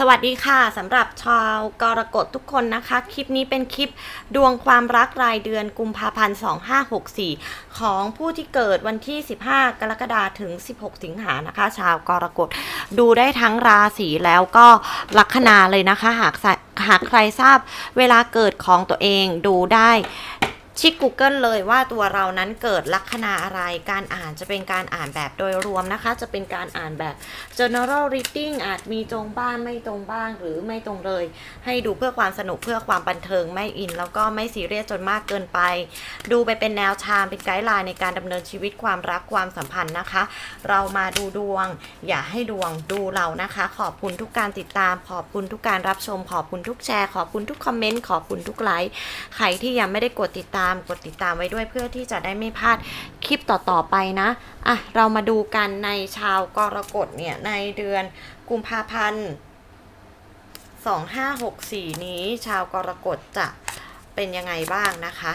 สวัสดีค่ะสำหรับชาวกรกฎทุกคนนะคะ คลิปนี้เป็นคลิปดวงความรักรายเดือนกุมภาพันธ์2564 ของผู้ที่เกิดวันที่ 15 กรกฎาคมถึง 16 สิงหานะคะ ชาวกรกฎดูได้ทั้งราศีแล้วก็ลัคนาเลยนะคะ หากหากใครทราบเวลาเกิดของตัวเองดูได้ ชิค Google เลยว่าตัวเรานั้นเกิดลัคนาอะไร การอ่านจะเป็นการอ่านแบบโดยรวมนะคะ จะเป็นการอ่านแบบ general reading อาจมีตรงบ้างไม่ตรงบ้างหรือไม่ตรงเลย ให้ดูเพื่อความสนุกเพื่อความบันเทิงไม่อิน แล้วก็ไม่ซีเรียสจนมากเกินไป ดูไปเป็นแนวทางเป็นไกด์ไลน์ในการดำเนินชีวิตความรักความสัมพันธ์นะคะ เรามาดูดวง อย่าให้ดวงดูเรานะคะ ขอบคุณทุกการติดตาม ขอบคุณทุกการรับชม ขอบคุณทุกแชร์ ขอบคุณทุกคอมเมนต์ขอบคุณทุกไลค์ใครที่ยังไม่ได้กดติดตามกดติดตามไว้ด้วยเพื่อที่จะได้ไม่พลาดคลิปต่อๆไปนะอะเรามาดูกันในชาวกรกฎเนี่ยในเดือนกุมภาพันธ์2564 นี้ชาวกรกฎจะเป็นยังไงบ้างนะคะ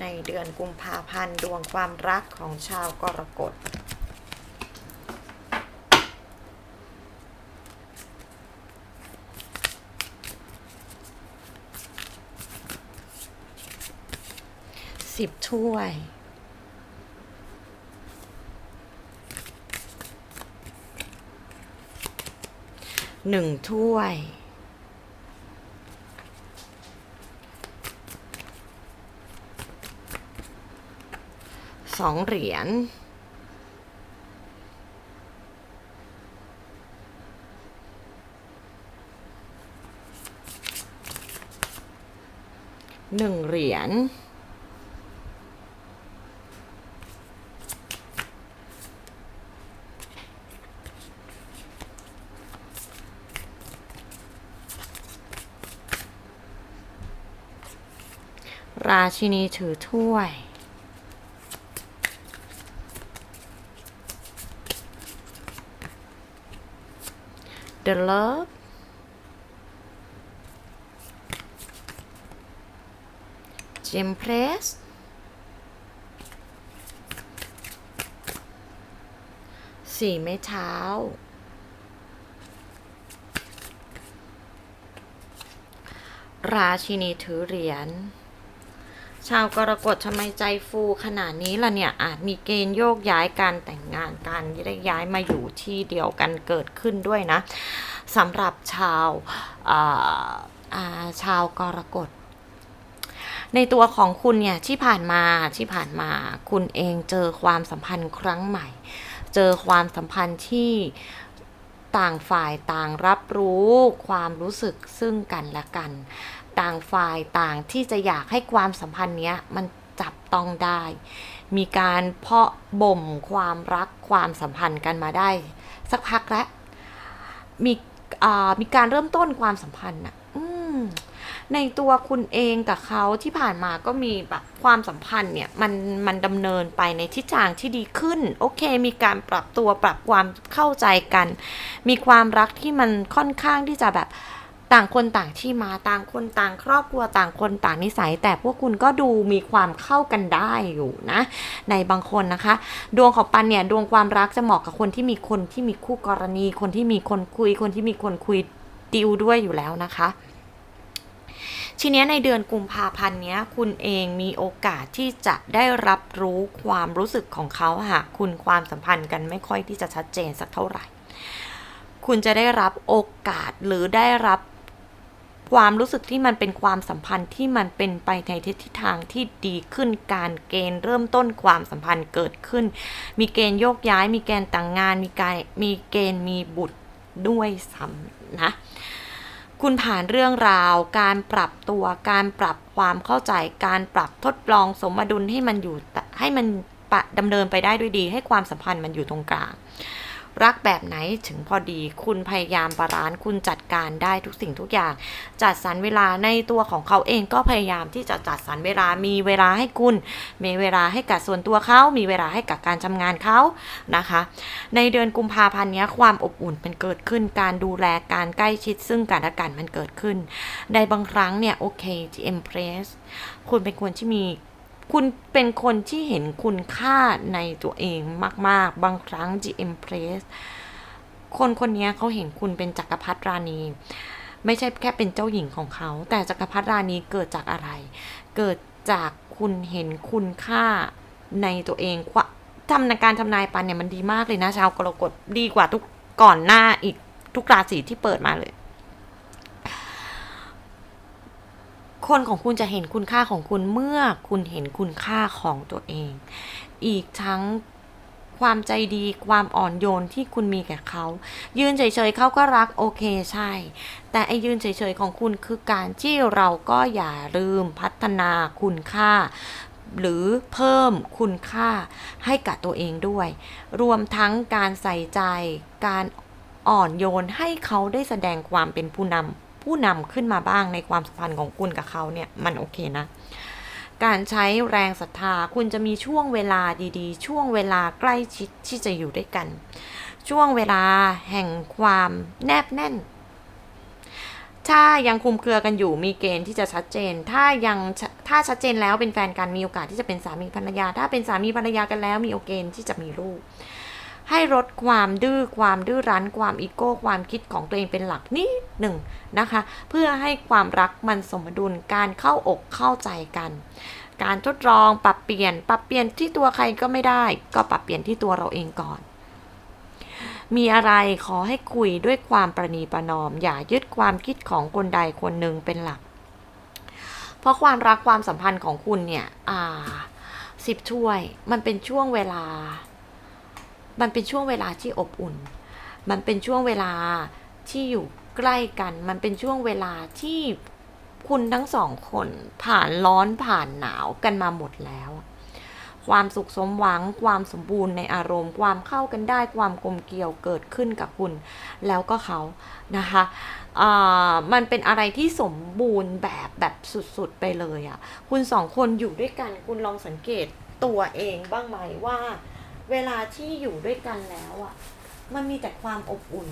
ในเดือนกุมภาพันธ์ดวงความรักของชาวกรกฎ สิบถ้วย หนึ่งถ้วย สองเหรียญหนึ่งเหรียญ ชินีถือถ้วย The Love เจมเพรสสี่ไม้เท้า ราชินีถือเหรียญ ชาวกรกฎทำไมใจฟูขนาดนี้ล่ะเนี่ยอาจมีเกณฑ์โยกย้ายการแต่งงานการย้ายมาอยู่ที่เดียวกันเกิดขึ้นด้วยนะสำหรับชาวาชาวกรกฎในตัวของคุณเนี่ยที่ผ่านมาที่ผ่านมาคุณเองเจอความสัมพันธ์ครั้งใหม่ เจอความสัมพันธ์ที่ต่างฝ่ายต่างรับรู้ความรู้สึกซึ่งกันและกัน ต่างฝ่ายต่างที่จะอยากให้ความสัมพันธ์เนี้ยมันจับต้องได้ มีการเพาะบ่มความรักความสัมพันธ์กันมาได้ สักพักแล้วมีอ่ามีการเริ่มต้นความสัมพันธ์น่ะในตัวคุณเองกับเขาที่ผ่านมาก็มีแบบความสัมพันธ์เนี่ยมันมันดำเนินไปในทิศทางที่ดีขึ้น โอเค มีการปรับตัวปรับความเข้าใจกัน มีความรักที่มันค่อนข้างที่จะแบบ ต่างคนต่างที่มาต่างคนต่างครอบครัวต่างคนต่างนิสัย แต่พวกคุณก็ดูมีความเข้ากันได้อยู่นะ ในบางคนนะคะ ดวงของปันเนี่ยดวงความรักจะเหมาะกับคนที่มีคนที่มีคู่กรณี คนที่มีคนคุย คนที่มีคนคุยดิวด้วยอยู่แล้วนะคะทีนี้ในเดือนกุมภาพันธ์เนี้ยคุณเองมีโอกาสที่จะได้รับรู้ความรู้สึกของเขาหากคุณความสัมพันธ์กันไม่ค่อยที่จะชัดเจนสักเท่าไหร่ คุณจะได้รับโอกาสหรือได้รับ ความรู้สึกที่มันเป็นความสัมพันธ์ที่มันเป็นไปในทิศทางที่ดีขึ้นการเกณฑ์เริ่มต้นความสัมพันธ์เกิดขึ้น มีเกณฑ์โยกย้าย มีเกณฑ์แต่างงาน มีการมีเกณฑ์มีบุตรด้วยซ้ำนะคุณผ่านเรื่องราว การปรับตัว การปรับความเข้าใจ การปรับทดลองสมดุลให้มันอยู่ให้มันดำเนินไปได้ด้วยดี ให้ความสัมพันธ์มันอยู่ตรงกลาง รักแบบไหนถึงพอดี คุณพยายามบาลานซ์คุณจัดการได้ทุกสิ่งทุกอย่าง จัดสรรเวลาในตัวของเขาเองก็พยายามที่จะจัดสรรเวลามีเวลาให้คุณ มีเวลาให้กับส่วนตัวเขามีเวลาให้กับการทำงานเขานะคะ ในเดือนกุมภาพันธ์นี้ความอบอุ่นมันเกิดขึ้นการดูแลการใกล้ชิดซึ่งกันและกันมันเกิดขึ้น ในบางครั้งเนี่ยโอเคที่ Empress คุณเป็นคนที่มี คุณเป็นคนที่เห็นคุณค่าในตัวเองมาก ๆ บางครั้ง GM Press คนคนนี้เขาเห็นคุณเป็นจักรพรรดิราณีไม่ใช่แค่เป็นเจ้าหญิงของเขา แต่จักรพรรดิราณีเกิดจากอะไร เกิดจากคุณเห็นคุณค่าในตัวเองว่าทำในการทำนายปันเนี่ยมันดีมากเลยนะ ชาวกรกฎดีกว่าทุกก่อนหน้าอีกทุกราศีที่เปิดมาเลย คนของคุณจะเห็นคุณค่าของคุณเมื่อคุณเห็นคุณค่าของตัวเอง อีกทั้งความใจดีความอ่อนโยนที่คุณมีแก่เขา ยืนเฉยๆเขาก็รักโอเคใช่ แต่ไอ้ยืนเฉยๆของคุณคือการที่เราก็อย่าลืมพัฒนาคุณค่า หรือเพิ่มคุณค่าให้กับตัวเองด้วย รวมทั้งการใส่ใจ การอ่อนโยนให้เขาได้แสดงความเป็นผู้นำ ผู้นำขึ้นมาบ้างในความสัมพันธ์ของคุณกับเขาเนี่ยมันโอเคนะ การใช้แรงศรัทธาคุณจะมีช่วงเวลาดีๆ ช่วงเวลาใกล้ชิดที่จะอยู่ด้วยกัน ช่วงเวลาแห่งความแนบแน่นถ้ายังคุมเครือกันอยู่มีเกณฑ์ที่จะชัดเจน ถ้ายังถ้าชัดเจนแล้วเป็นแฟนกันมีโอกาสที่จะเป็นสามีภรรยา ถ้าเป็นสามีภรรยากันแล้วมีโอกาสที่จะมีลูก ให้ลดความดื้อความดื้อรั้นความอีโก้ความคิดของตัวเองเป็นหลักนิดหนึ่งนะคะ เพื่อให้ความรักมันสมดุลการเข้าอกเข้าใจกัน การทดลองปรับเปลี่ยน ปรับเปลี่ยนที่ตัวใครก็ไม่ได้ ก็ปรับเปลี่ยนที่ตัวเราเองก่อน มีอะไรขอให้คุยด้วยความประนีประนอม อย่ายึดความคิดของคนใดคนหนึ่งเป็นหลัก เพราะความรักความสัมพันธ์ของคุณเนี่ยอ่าสิบถ้วยมันเป็นช่วงเวลา มันเป็นช่วงเวลาที่อบอุ่น มันเป็นช่วงเวลาที่อยู่ใกล้กัน มันเป็นช่วงเวลาที่คุณทั้งสองคนผ่านร้อนผ่านหนาวกันมาหมดแล้ว ความสุขสมหวัง ความสมบูรณ์ในอารมณ์ ความเข้ากันได้ ความกลมเกลียวเกิดขึ้นกับคุณ แล้วก็เขานะคะอ่ามันเป็นอะไรที่สมบูรณ์แบบแบบสุดๆไปเลยอะ่ะ คุณสองคนอยู่ด้วยกัน คุณลองสังเกตตัวเองบ้างไหมว่า เวลาที่อยู่ด้วยกันแล้วอะ่ะ มันมีแต่ความอบอุ่น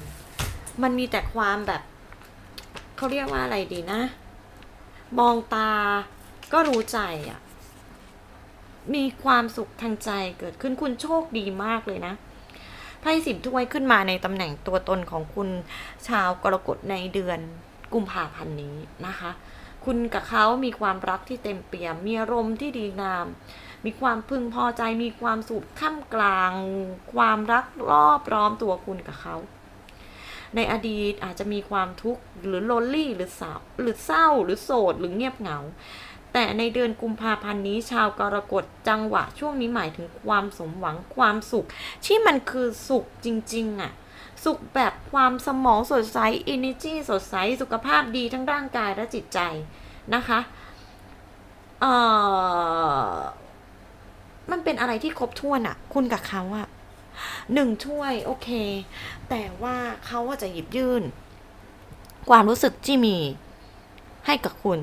มันมีแต่ความแบบ เขาเรียกว่าอะไรดีนะ มองตาก็รู้ใจอะ่ะ มีความสุขทางใจเกิดขึ้นคุณโชคดีมากเลยนะไพ่สิบถ้วยขึ้นมาในตำแหน่งตัวตนของคุณชาวกรกฎในเดือนกุมภาพันธ์นี้นะคะ คุณกับเขามีความรักที่เต็มเปี่ยม มีอารมณ์ที่ดีงาม มีความพึงพอใจมีความสุขข้ามกลาง ความรักรอบร้อมตัวคุณกับเขา ในอดีตอาจจะมีความทุกข์หรือโลนลี่หรือเศร้าหรือเศร้าหรือโสดหรือเงียบเหงา แต่ในเดือนกุมภาพันธ์นี้ชาวกรกฎจังหวะช่วงนี้หมายถึงความสมหวังความสุข ที่มันคือสุขจริง ๆอะสุขแบบความสมองสดใส energy สดใส สุขภาพดีทั้งร่างกายและจิตใจนะคะ เอ่อ มันเป็นอะไรที่ครบถ้วนอะคุณกับเขาอะหนึ่งถ้วยโอเค แต่ว่าเขาจะหยิบยื่น ความรู้สึกที่มีให้กับคุณ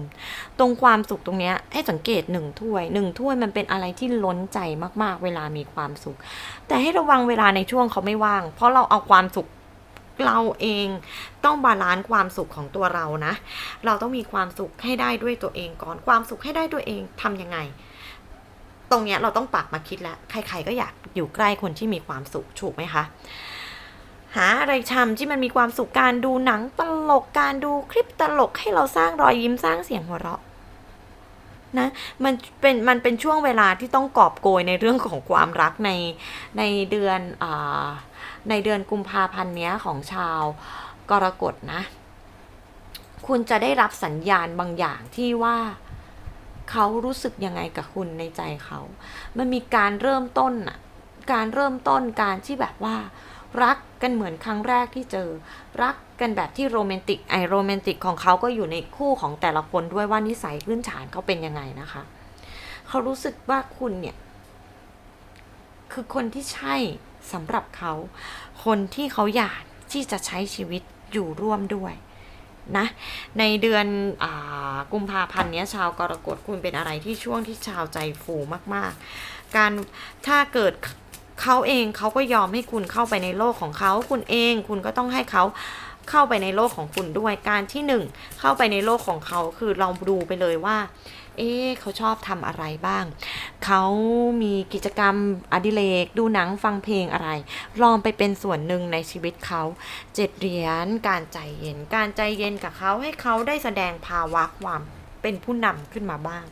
ตรงความสุขตรงเนี้ยให้สังเกตหนึ่งถ้วยหนึ่งถ้วยมันเป็นอะไรที่ล้นใจมากๆ เวลามีความสุข แต่ให้ระวังเวลาในช่วงเขาไม่ว่าง เพราะเราเอาความสุขเราเองต้องบาลานซ์ความสุขของตัวเรานะ เราต้องมีความสุขให้ได้ด้วยตัวเองก่อนความสุขให้ได้ตัวเองทำยังไง ตรงเนี้ยเราต้องปรับมาคิดแล้ว ใครๆก็อยากอยู่ใกล้คนที่มีความสุขถูกไหมคะ หาอะไรทำที่มันมีความสุขการดูหนังตลกการดูคลิปตลกให้เราสร้างรอยยิ้มสร้างเสียงหัวเราะนะมันเป็นมันเป็นช่วงเวลาที่ต้องกอบโกยในเรื่องของความรักในในเดือนอ่าในเดือนกุมภาพันธ์เนี้ยของชาวกรกฎนะ คุณจะได้รับสัญญาณบางอย่างที่ว่า เขารู้สึกยังไงกับคุณในใจเขา มันมีการเริ่มต้นอะการเริ่มต้นการที่แบบว่า รักกันเหมือนครั้งแรกที่เจอ รักกันแบบที่โรแมนติกไอโรแมนติกของเขาก็อยู่ในคู่ของแต่ละคนด้วยว่านิสัยพื้นฐานเขาเป็นยังไงนะคะ เขารู้สึกว่าคุณเนี่ย คือคนที่ใช่สำหรับเขา คนที่เขาอยากที่จะใช้ชีวิตอยู่ร่วมด้วย นะในเดือนอกุมภาพันธ์เนี้ยชาวกรกฎคุณเป็นอะไรที่ช่วงที่ชาวใจฟูมากๆ การถ้าเกิดเขาเองเขาก็ยอมให้คุณเข้าไปในโลกของเขาคุณเองคุณก็ต้องให้เขาเข้าไปในโลกของคุณด้วยการที่หนึ่งเข้าไปในโลกของเขาคือเราดูไปเลยว่า เอ๊เขาชอบทำอะไรบ้าง เขามีกิจกรรมอดิเรกดูหนังฟังเพลงอะไร ลองไปเป็นส่วนหนึ่งในชีวิตเขาเจ็ดเหรียญการใจเย็น การใจเย็นกับเขาให้เขาได้แสดงภาวะความเป็นผู้นำขึ้นมาบ้าง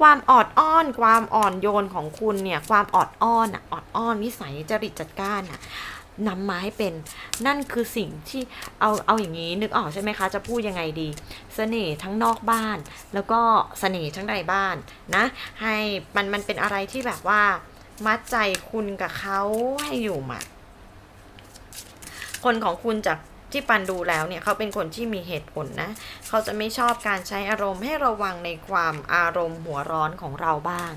ความออดอ้อน ความอ่อนโยนของคุณเนี่ย ความออดอ้อนอะออดอ้อนนิสัยจริตจัดกานอะ นำมาให้เป็น นั่นคือสิ่งที่เอาเอาอย่างนี้นึกออกใช่ไหมคะ จะพูดยังไงดีเสน่ห์ทั้งนอกบ้าน แล้วก็เสน่ห์ทั้งในบ้านนะ ให้มันมันเป็นอะไรที่แบบว่า มัดใจคุณกับเขาให้อยู่มัดคนของคุณจากที่ปันดูแล้วเนี่ยเขาเป็นคนที่มีเหตุผลนะ เขาจะไม่ชอบการใช้อารมณ์ให้ระวังในความอารมณ์หัวร้อนของเราบ้าง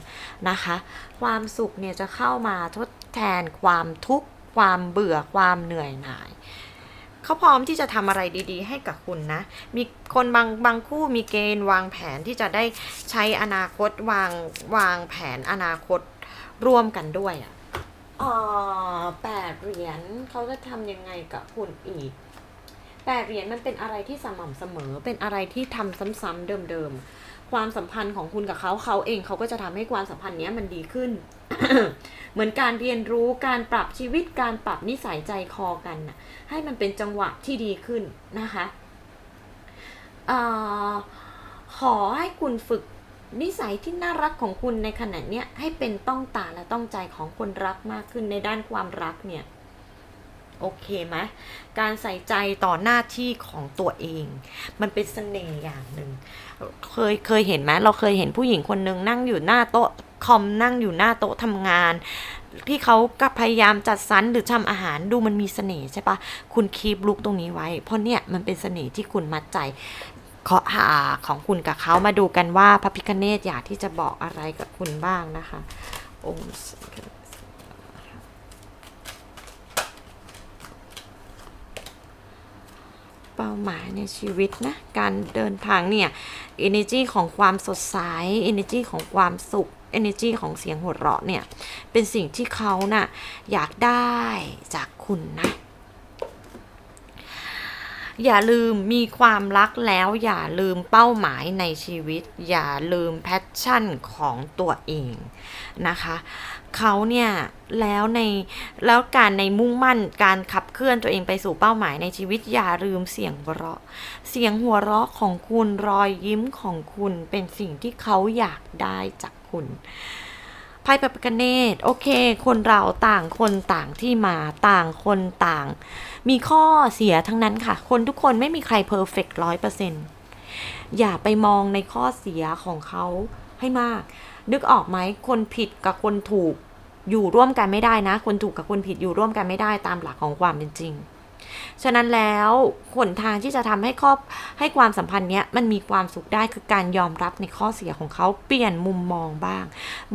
นะคะ ความสุขเนี่ยจะเข้ามาทดแทนความทุกข์ ความเบื่อความเหนื่อยหน่ายเขาพร้อมที่จะทำอะไรดีๆ ให้กับคุณนะ มีคนบางบางคู่มีเกณฑ์วางแผนที่จะได้ใช้อนาคตวางวางแผนอนาคตร่วมกันด้วยอะอ๋อแปดเหรียญเขาจะทำยังไงกับคุณอีก แปดเหรียญมันเป็นอะไรที่สม่ำเสมอ เป็นอะไรที่ทำซ้ำๆเดิมๆ ความสัมพันธ์ของคุณกับเขาเขาเองเขาก็จะทำให้ความสัมพันธ์เนี้ยมันดีขึ้น เหมือนการเรียนรู้การปรับชีวิตการปรับนิสัยใจคอกันน่ะให้มันเป็นจังหวะที่ดีขึ้นนะคะออขอให้คุณฝึกนิสัยที่น่ารักของคุณในขณะเนี้ยให้เป็นต้องตาและต้องใจของคนรักมากขึ้นในด้านความรักเนี่ย โอเคไหมการใส่ใจต่อหน้าที่ของตัวเอง มันเป็นเสน่ห์อย่างหนึ่ง เคยเคยเห็นไหมเราเคยเห็นผู้หญิงคนหนึ่งนั่งอยู่หน้าโต๊ะคอมนั่งอยู่หน้าโต๊ะทำงาน ที่เขาก็พยายามจัดสรรหรือทำอาหารดูมันมีเสน่ห์ใช่ปะคุณคีบลุกตรงนี้ไว้ เพราะเนี่ยมันเป็นเสน่ห์ที่คุณมัดใจขอหาของคุณกับเขามาดูกันว่าพระพิคเนตอยากที่จะบอกอะไรกับคุณบ้างนะคะองค์สังฆราช เป้าหมายในชีวิตนะ การเดินทางเนี่ย energy ของความสดใส energy ของความสุข energy ของเสียงหัวเราะเนี่ย เป็นสิ่งที่เขาน่ะอยากได้จากคุณนะ อย่าลืมมีความรักแล้วอย่าลืมเป้าหมายในชีวิต อย่าลืมแพชชั่นของตัวเองนะคะเขาเนี่ยแล้วในแล้วการในมุ่งมั่นการขับเคลื่อนตัวเองไปสู่เป้าหมายในชีวิตอย่าลืมเสียงหัวเราะ เสียงหัวเราะของคุณรอยยิ้มของคุณเป็นสิ่งที่เขาอยากได้จากคุณไพ่ปปกเนตโอเค คนเราต่างคนต่างที่มาต่างคนต่าง มีข้อเสียทั้งนั้นค่ะ คนทุกคนไม่มีใครเพอร์เฟกต์ร้อยเปอร์เซ็นต์อย่าไปมองในข้อเสียของเขาให้มาก นึกออกไหมคนผิดกับคนถูกอยู่ร่วมกันไม่ได้นะ คนถูกกับคนผิดอยู่ร่วมกันไม่ได้ตามหลักของความเป็นจริง ฉะนั้นแล้วหนทางที่จะทำให้ครอบให้ความสัมพันธ์เนี้ยมันมีความสุขได้คือการยอมรับในข้อเสียของเขาเปลี่ยนมุมมองบ้าง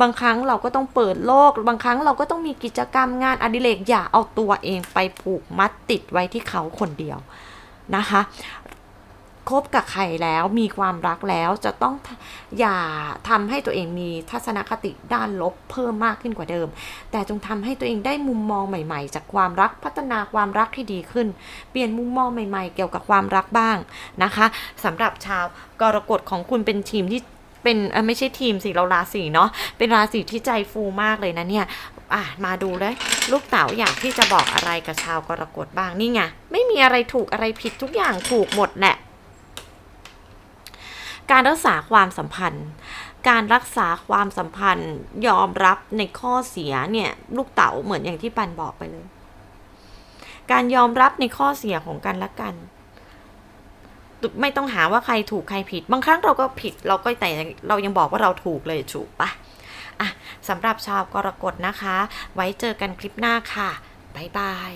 บางครั้งเราก็ต้องเปิดโลก บางครั้งเราก็ต้องมีกิจกรรมงานอดิเรกอย่าเอาตัวเองไปผูกมัดติดไว้ที่เขาคนเดียวนะคะ คบกับใครแล้วมีความรักแล้วจะต้องอย่าทำให้ตัวเองมีทัศนคติด้านลบเพิ่มมากขึ้นกว่าเดิม แต่จงทำให้ตัวเองได้มุมมองใหม่ ๆ จากความรักพัฒนาความรักที่ดีขึ้น เปลี่ยนมุมมองใหม่ ๆ เกี่ยวกับความรักบ้างนะคะสำหรับชาวกรกฎของคุณเป็นทีมที่เป็นไม่ใช่ทีมสิเราราศีเนาะเป็นราศีที่ใจฟูมากเลยนะเนี่ยอะมาดูเลยลูกเต๋าอยากที่จะบอกอะไรกับชาวกรกฎบ้างนี่ไงไม่มีอะไรถูกอะไรผิดทุกอย่างถูกหมดแหละ การรักษาความสัมพันธ์ การรักษาความสัมพันธ์ ยอมรับในข้อเสียเนี่ยลูกเต๋าเหมือนอย่างที่ปันบอกไปเลย การยอมรับในข้อเสียของกันและกัน ไม่ต้องหาว่าใครถูกใครผิด บางครั้งเราก็ผิดเราก็แต่เรายังบอกว่าเราถูกเลยถูกปะอะสำหรับชาวกรกฎนะคะ ไว้เจอกันคลิปหน้าค่ะบ๊ายบาย